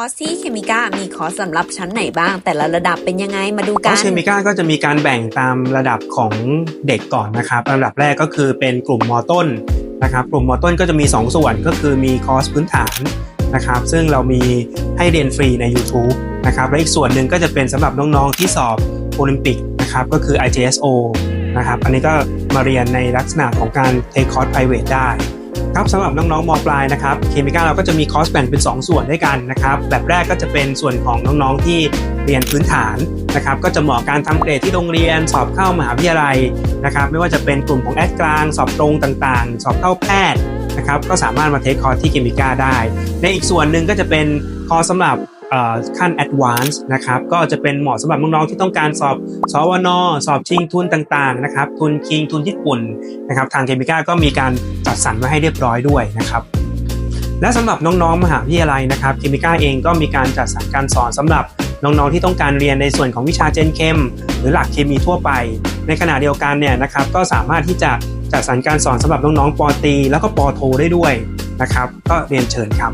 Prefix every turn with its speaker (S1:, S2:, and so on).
S1: อร์สที่เคมิก้ามีคอร์สสำหรับชั้นไหนบ้าง แต่ละระดับเป็นยังไงมาดูกั
S2: อร์สเคมิก้าก็จะมีการแบ่งตามระดับของเด็กก่อนนะครับระดับแรกก็คือเป็นกลุ่มมอต้นนะครับกลุ่มมอต้นก็จะมี 2 ส่วนก็คือมีคอร์สพื้นฐานนะครับซึ่งเรามีให้เรียนฟรีใน YouTube นะครับและอีกส่วนหนึ่งก็จะเป็นสำหรับน้องๆที่สอบโอลิมปิกนะครับก็คือ IJSO นะครับอันนี้ก็มาเรียนในลักษณะของการเทคคอร์ส private ได้ ครับสำหรับน้องๆมปลายนะครับเคมีก้าเราก็จะมีคอร์สแบ่งเป็น 2 ส่วนด้วยกันนะครับแบบแรกก็จะเป็นส่วนของน้องๆที่เรียนพื้นฐานนะครับก็จะเหมาะการทำเกรดที่โรงเรียน สอบเข้ามหาวิทยาลัยนะครับไม่ว่าจะเป็นกลุ่มของแอดกลาง สอบตรงต่างๆ สอบเข้าแพทย์นะครับก็สามารถมาเทคคอร์สที่เคมีก้าได้ ในอีกส่วนหนึ่งก็จะเป็นคอร์สสำหรับ ขั้น Advance นะครับก็จะเป็นเหมาะสำหรับน้องๆที่ต้องการสอบสวนสอบชิงทุนต่างๆนะครับทุนคิงทุนญี่ปุ่นนะครับทางเคมิก้าก็มีการจัดสรรไว้ให้เรียบร้อยด้วยนะครับและสำหรับน้องๆมหาวิทยาลัยนะครับเคมิก้าเองก็มีการจัดสรรการสอนสำหรับน้องๆที่ต้องการเรียนในส่วนของวิชาเจนเคมหรือหลักเคมีทั่วไป ในขณะเดียวกันเนี่ยนะครับก็สามารถที่จะจัดสรรการสอนสำหรับน้องๆปอตี แล้วก็ปอโทได้ด้วยนะครับก็เรียนเชิญครับ